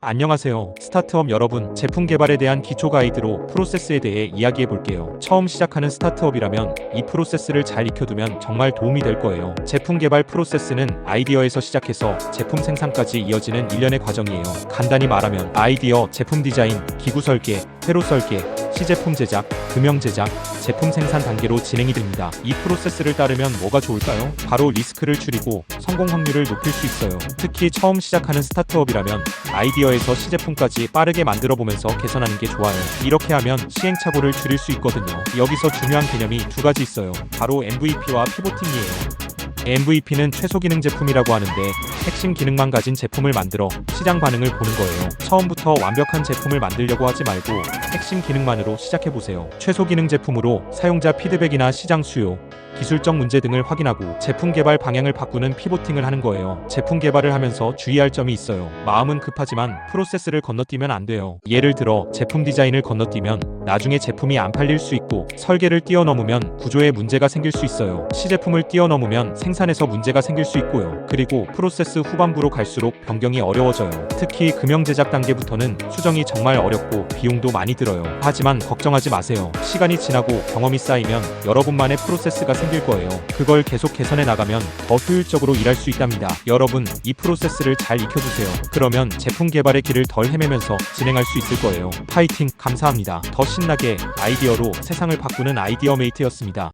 안녕하세요. 스타트업 여러분, 제품 개발에 대한 기초 가이드로 프로세스에 대해 이야기해 볼게요. 처음 시작하는 스타트업이라면 이 프로세스를 잘 익혀두면 정말 도움이 될 거예요. 제품 개발 프로세스는 아이디어에서 시작해서 제품 생산까지 이어지는 일련의 과정이에요. 간단히 말하면 아이디어, 제품 디자인, 기구 설계, 회로 설계, 시제품 제작, 금형 제작, 제품 생산 단계로 진행이 됩니다. 이 프로세스를 따르면 뭐가 좋을까요? 바로 리스크를 줄이고 성공 확률을 높일 수 있어요. 특히 처음 시작하는 스타트업이라면 아이디어에서 시제품까지 빠르게 만들어 보면서 개선하는 게 좋아요. 이렇게 하면 시행착오를 줄일 수 있거든요. 여기서 중요한 개념이 두 가지 있어요. 바로 MVP와 피보팅이에요. MVP는 최소 기능 제품이라고 하는데 핵심 기능만 가진 제품을 만들어 시장 반응을 보는 거예요. 처음부터 완벽한 제품을 만들려고 하지 말고 핵심 기능만으로 시작해 보세요. 최소 기능 제품으로 사용자 피드백이나 시장 수요, 기술적 문제 등을 확인하고 제품 개발 방향을 바꾸는 피보팅을 하는 거예요. 제품 개발을 하면서 주의할 점이 있어요. 마음은 급하지만 프로세스를 건너뛰면 안 돼요. 예를 들어 제품 디자인을 건너뛰면 나중에 제품이 안 팔릴 수 있고 설계를 뛰어넘으면 구조에 문제가 생길 수 있어요. 시제품을 뛰어넘으면 생산 에서 문제가 생길 수 있고요. 그리고 프로세스 후반부로 갈수록 변경이 어려워져요. 특히 금형 제작 단계부터는 수정이 정말 어렵고 비용도 많이 들어요. 하지만 걱정하지 마세요. 시간이 지나고 경험이 쌓이면 여러분만의 프로세스가 생길 거예요. 그걸 계속 개선해 나가면 더 효율적으로 일할 수 있답니다. 여러분, 이 프로세스를 잘 익혀두세요. 그러면 제품 개발의 길을 덜 헤매면서 진행할 수 있을 거예요. 파이팅! 감사합니다. 더 신나게 아이디어로 세상을 바꾸는 아이디어 메이트였습니다.